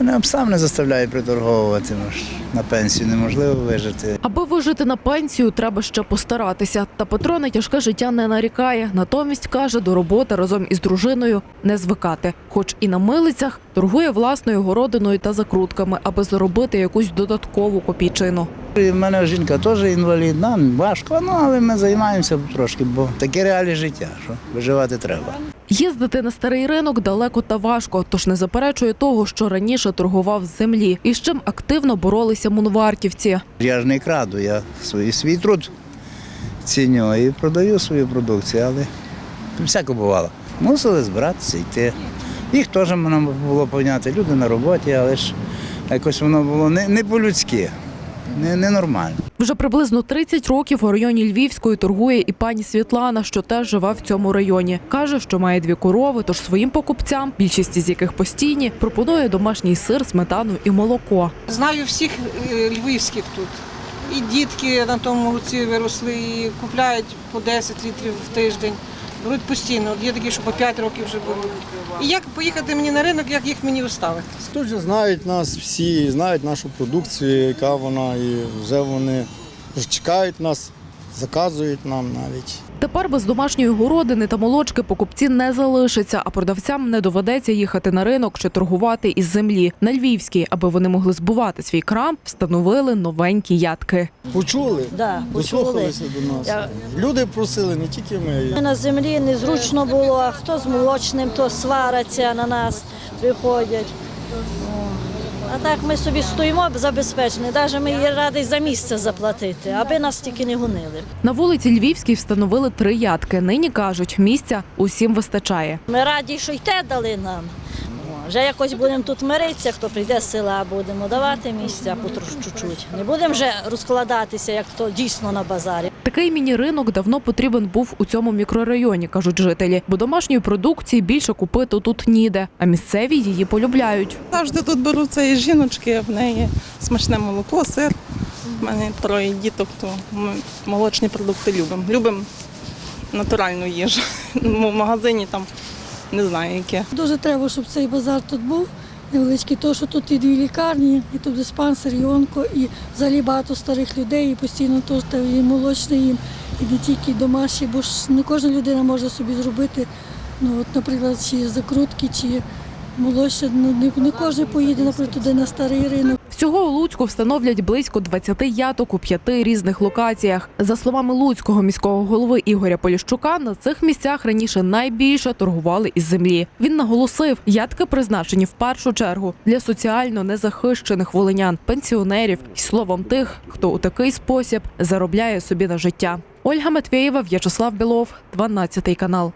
Мене сам не заставляє приторговувати. На пенсію неможливо вижити. Аби вижити на пенсію, треба ще постаратися. Та Петро на тяжке життя не нарікає. Натомість каже, до роботи разом із дружиною не звикати. Хоч і на милицях торгує власною городиною та закрутками, аби заробити якусь додаткову копійчину. І в мене жінка теж інвалід, нам важко, ну але ми займаємося трошки, бо таке реалії життя, що виживати треба. Їздити на старий ринок далеко та важко, тож не заперечує того, що раніше торгував з землі, і з чим активно боролися мунварківці. Я ж не краду, я свій, свій труд ціню і продаю свою продукцію, але всяко бувало. Мусили збиратися, йти. Їх теж можна було поняти. Люди на роботі, але ж якось воно було не, не по-людськи, не, не нормально. Вже приблизно 30 років у районі Львівської торгує і пані Світлана, що теж живе в цьому районі. Каже, що має дві корови, тож своїм покупцям, більшість з яких постійні, пропонує домашній сир, сметану і молоко. Знаю всіх е, львівських тут. І дітки на тому виросли, і купляють по 10 літрів в тиждень. Беруть постійно. От Є такі, що по 5 років вже беруть. І як поїхати мені на ринок, як їх мені оставити? Тут же знають нас всі, знають нашу продукцію, яка вона, і вже вони вже чекають нас, заказують нам навіть. Тепер без домашньої городини та молочки покупці не залишаться, а продавцям не доведеться їхати на ринок чи торгувати із землі. На Львівській, аби вони могли збувати свій крам, встановили новенькі ядки. Почули, Да, почули. дослухалися до нас. Я- Люди просили, не тільки ми. На землі незручно було, а хто з молочним, то свараться на нас, приходять. А так ми собі стоїмо забезпечені, навіть ми є раді за місце заплатити, аби нас тільки не гонили. На вулиці Львівській встановили три ядки. Нині кажуть, місця усім вистачає. Ми раді, що й те дали нам. Вже якось будемо тут миритися, хто прийде з села, будемо давати місця потрошку чуть-чуть. Не будемо вже розкладатися, як то дійсно на базарі. Такий міні-ринок давно потрібен був у цьому мікрорайоні, кажуть жителі, бо домашньої продукції більше купити тут ніде, а місцеві її полюбляють. Завжди тут беруться і жіночки, в неї смачне молоко, сир. У мене троє діток, то ми молочні продукти любимо. Любимо натуральну їжу. В магазині там не знаю яке. Дуже треба, щоб цей базар тут був невеличкий, тому що тут і дві лікарні, і тут диспансер, і онко, і взагалі багато старих людей, і постійно теж і молочне їм, і не тільки домашні, бо ж не кожна людина може собі зробити, ну от, наприклад, чи закрутки, чи молочне. Ну не, не кожен поїде, наприклад, туди на старий ринок. Всього у Луцьку встановлять близько 20 яток у п'яти різних локаціях. За словами луцького міського голови Ігоря Поліщука, на цих місцях раніше найбільше торгували із землі. Він наголосив, ятки призначені в першу чергу для соціально незахищених волинян, пенсіонерів і словом тих, хто у такий спосіб заробляє собі на життя. Ольга Матвєєва, В'ячеслав Білов, 12 канал.